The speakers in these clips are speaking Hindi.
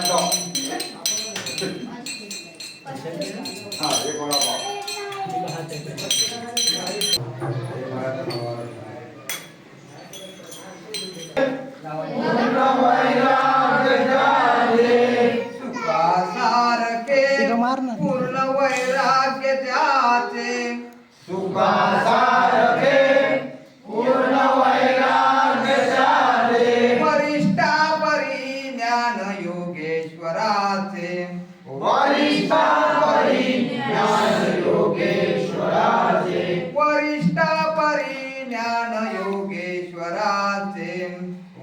पाव हाँ एक वड़ा पाव मारना पूर्ण वैराग्य जाते सुखासार के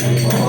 Amen.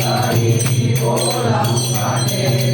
Hare my Hare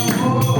Amen.